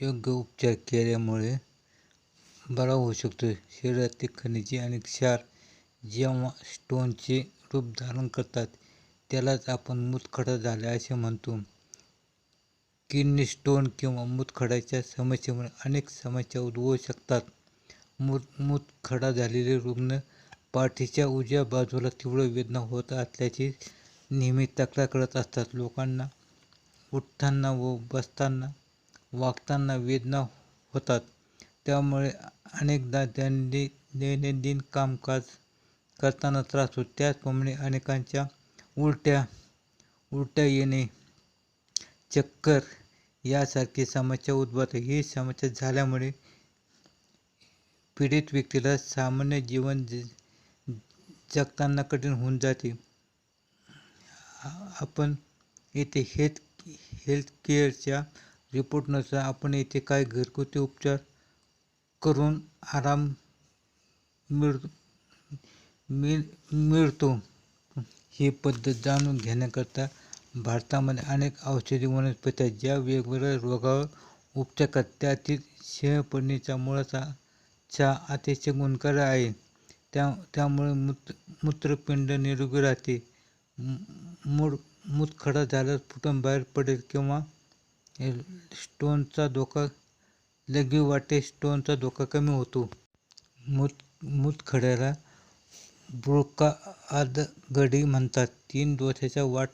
योग्य उपचार केल्यामुळे बरा होऊ शकतो. शरीरातील खनिजे आणि क्षार जेव्हा स्टोनचे रूप धारण करतात त्यालाच आपण मूतखडा झाला असे म्हणतो. किडनी स्टोन किंवा मूतखडाच्या समस्येमुळे अनेक समस्या उद्भवू शकतात. मूत मूतखडा झालेले रुग्ण पाठीच्या उजव्या बाजूला तीव्र वेदना होत असल्याची नेहमी तक्रार करत असतात. लोकांना उठताना व बसताना वागताना वेदना होतात. त्यामुळे अनेकदा त्यांनी दैनंदिन कामकाज करताना त्रास होतो. त्याचप्रमाणे अनेकांच्या उलट्या उलट्या येणे चक्कर यासारखी समस्या उद्भवते ही समस्या झाल्यामुळे पीडित व्यक्तीला सामान्य जीवन जगताना कठीण होऊन जाते. आपण येथे हेल्थ हेल्थ केअरच्या रिपोर्टनुसार आपण येथे काही घरगुती उपचार करून आराम मिळ मिळ मिळतो? ही पद्धत जाणून घेण्याकरता भारतामध्ये अनेक औषधी वनस्पती आहेत ज्या वेगवेगळ्या रोगावर उपचार करतात. त्यातील शहपणीचा मुळाचा चा अतिशय गुणकार आहे. त्या त्यामुळे मूत्र मूत्रपिंड निरोगी राहते. मूळ मूतखडा झाल्यास फुटून बाहेर पडेल किंवा स्टोनचा धोका लघवी वाटे स्टोनचा धोका कमी होतो. मूत मूतखड्याला बुळका आदगडी म्हणतात. तीन दोषाच्या वाट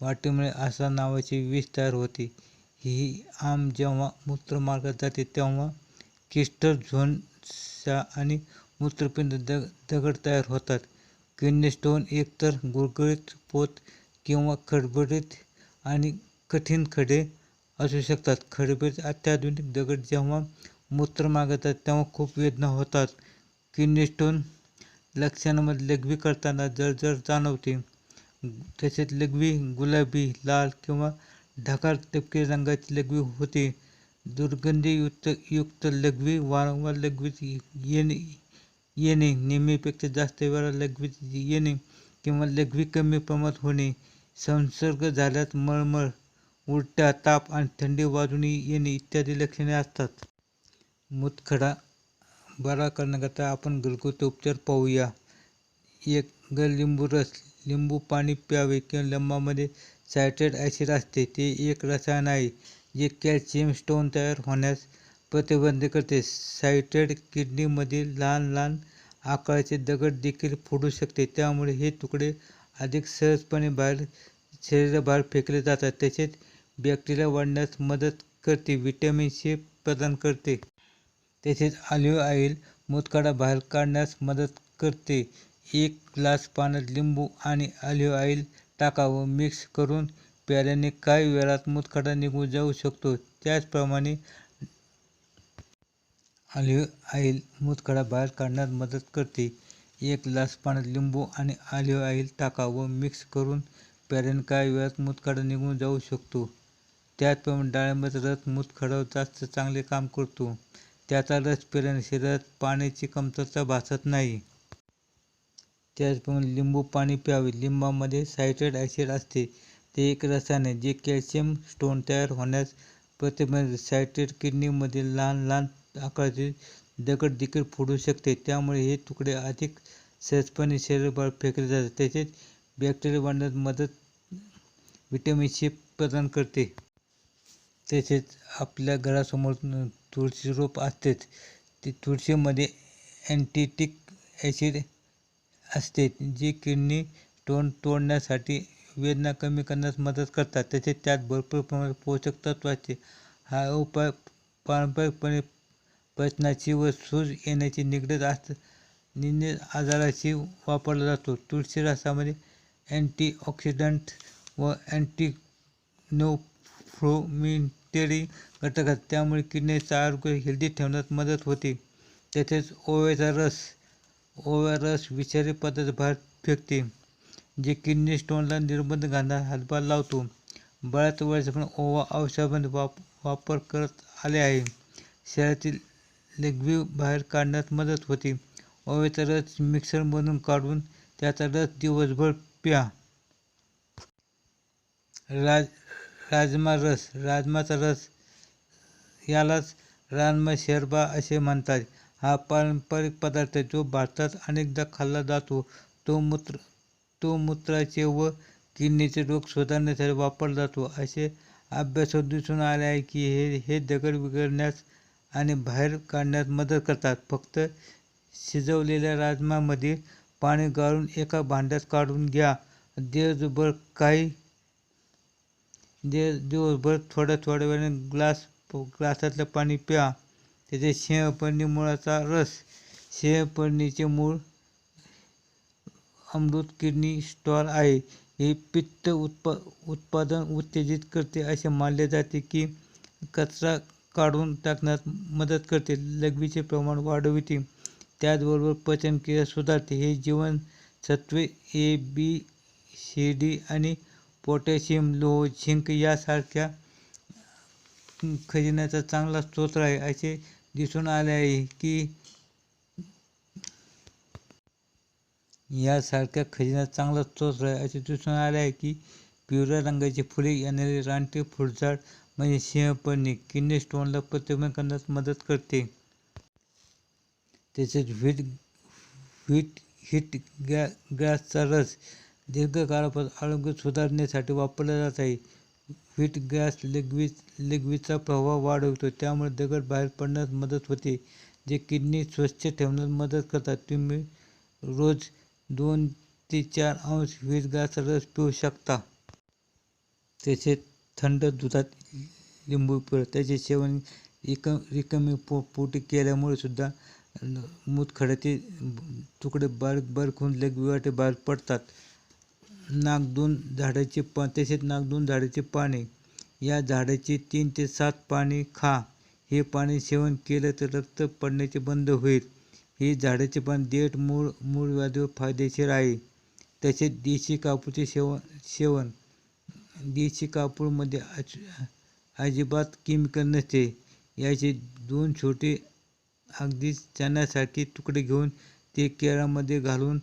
वाटेमुळे असा नावाची विष तयार होते. ही आम जेव्हा मूत्रमार्गात जाते तेव्हा किस्टर झोनच्या आणि मूत्रपिंड दग दगड तयार होतात. किडनी स्टोन एकतर गुळगुळीत पोत किंवा खडबडीत आणि कठीण खडे असू शकतात. खडबडीत अत्याधुनिक दगड जेव्हा मूत्र मागतात तेव्हा खूप वेदना होतात. किडनी लक्षणांमध्ये लघवी करताना जळजळ जाणवते. तसेच लघवी गुलाबी लाल किंवा ढगाळ टपके रंगाची लघवी होते. दुर्गंधीयुक्त युक्त लघवी वारंवार लघवीत येणे येणे. नेहमीपेक्षा जास्त वेळा लघवीत येणे किंवा लघवी कमी प्रमाणात होणे. संसर्ग झाल्यास मळमळ उलट्या ताप आणि थंडी वाजून येणे इत्यादी लक्षणे असतात. मूतखडा बरा करण्याकरता आपण घरगुती उपचार पाहूया. एक ग लिंबू रस. लिंबू पाणी प्यावे किंवा लिंबामध्ये सायट्रेट ॲसिड असते ते एक रसायन आहे जे कॅल्शियम स्टोन तयार होण्यास प्रतिबंध करते. सायट्रेट किडनीमधील लहान लहान आकाराचे दगड देखील फोडू शकते त्यामुळे हे तुकडे अधिक सहजपणे बाहेर शरीराबाहेर फेकले जातात. तसेच बॅक्टेरिया वाढण्यास मदत करते व्हिटॅमिन सी प्रदान करते. तसेच ऑलिव्ह ऑइल मूतखडा बाहेर काढण्यास मदत करते. एक ग्लास पाण्यात लिंबू आणि ऑलिव्ह ऑइल टाका व मिक्स करून प्याल्याने काही वेळात मूतखडा निघून जाऊ शकतो. त्याचप्रमाणे ऑलिव्ह ऑइल मूतखडा बाहेर काढण्यास मदत करते. एक ग्लास पाण्यात लिंबू आणि ऑलिव्ह ऑइल टाका व मिक्स करून प्याल्याने काही वेळात मूतखडा निघून जाऊ शकतो. त्याचप्रमाणे डाळिंबाचा रस मूतखडव जास्त चांगले काम करतो. त्याचा रस पिल्याने शरीरात पाण्याची कमतरता भासत नाही. त्याचप्रमाणे लिंबू पाणी प्यावे. लिंबामध्ये सायट्रेट ॲसिड असते. ते एक रसायन आहे जे कॅल्शियम स्टोन तयार होण्यास प्रतिबंध सायट्रेट किडनीमधील लहान लहान आकाराचे दगड देखील फोडू शकते. त्यामुळे हे तुकडे अधिक सहजपणे शरीरभर फेकले जातात तसेच बॅक्टेरिया वाढण्यास मदत व्हिटॅमिन सी प्रदान करते. तसेच आपल्या घरासमोर तुळशी रोप असतेच ते तुळशीमध्ये अँटीटिक ॲसिड असते जे किडनी तोंड तोडण्यासाठी वेदना कमी करण्यास मदत करतात. तसेच त्यात भरपूर प्रमाणात पोषक तत्व असते हा उपाय पारंपरिकपणे पचनाची व सूज येण्याची निगडीत असत निंद आजाराशी वापरला जातो. तुळशी रसामध्ये अँटीऑक्सिडंट व अँटी इन्फ्लोमेटरी घटक असतात त्यामुळे किडनीचं आरोग्य हेल्दी ठेवण्यात मदत होते. तसेच ओव्याचा रस ओव्या रस विषारी पदार्थ बाहेर फेकते जे किडनी स्टोनला निर्बंध घालण्यास हातभार लावतो. बऱ्याच वर्षापासून ओवा औषधामध्ये वाप वापर करत आले आहे. शरीरातील लेगवी बाहेर काढण्यात मदत होते. ओव्याचा रस मिक्सरमधून काढून त्याचा रस दिवसभर प्या. राज राजमा रस राजमाचा रस. यालाच राजमा शेरबा असे म्हणतात. हा पारंपरिक पदार्थ जो भारतात अनेकदा खाल्ला जातो. तो मूत्र तो मूत्राचे व किडनीचे रोग सुधारण्यासाठी वापरला जातो. असे अभ्यासात दिसून आले आहे की हे हे दगड विघडण्यास आणि बाहेर काढण्यास मदत करतात. फक्त शिजवलेल्या राजमामध्ये पाणी गाळून एका भांड्यात काढून घ्या. दिवसभर काही दे दिवसभर थोड्या थोड्या वेळाने ग्लास ग्लासातलं पाणी प्या. त्याचे सिंहपर्णी मुळाचा रस. सिंहपर्णीचे मूळ अमृत किडनी स्टॉल आहे. हे पित्त उत्पा उत्पादन उत्तेजित करते असे मानले जाते की कचरा काढून टाकण्यात मदत करते. लघवीचे प्रमाण वाढविते. त्याचबरोबर पचनक्रिया सुधारते. हे जीवनसत्वे ए बी सी डी आणि पोटॅशियम लोह झिंक यासारख्या खजिन्याचा चांगला स्रोत आहे. असे दिसून आले आहे की यासारख्या खजिन्याचा चांगला स्रोत आहे. असे दिसून आले आहे की पिवळ्या रंगाची फुले येणारे रानटी फुलझाड म्हणजे सिंहपर्णी किडनी स्टोनला प्रतिबंध करण्यास मदत करते. तसेच व्हीट व्हीट हिट गॅ गॅसचा रस दीर्घकाळापासून आरोग्य सुधारण्यासाठी वापरला जात आहे. व्हीट गॅस लेगवीज लेगवीजचा प्रभाव वाढवतो. त्यामुळे दगड बाहेर पडण्यास मदत होते. जे किडनी स्वच्छ ठेवण्यास मदत करतात. तुम्ही रोज दोन ते चार अंश व्हीट गॅस रस पिऊ शकता. तसेच थंड दुधात लिंबू पिळ. त्याचे सेवन रिक रिकामी पो पोटी केल्यामुळे सुद्धा मूतखड्याचे तुकडे बारीक बारीक होऊन लघवीवाटे बाहेर पडतात. नागदोन झाडाचे पा तसेच नागदोन झाडाचे पाने. या झाडाचे तीन ते सात पाने खा. हे पाणी सेवन केलं तर रक्त पडण्याचे बंद होईल. हे झाडाचे पान देठ मूळ मूळ व्याधीवर फायदेशीर आहे. तसेच देशी कापूरचे सेवन सेवन. देशी कापूरमध्ये अज अजिबात केमिकल नसते. याचे दोन छोटे अगदी चण्यासारखे तुकडे घेऊन ते केळामध्ये घालून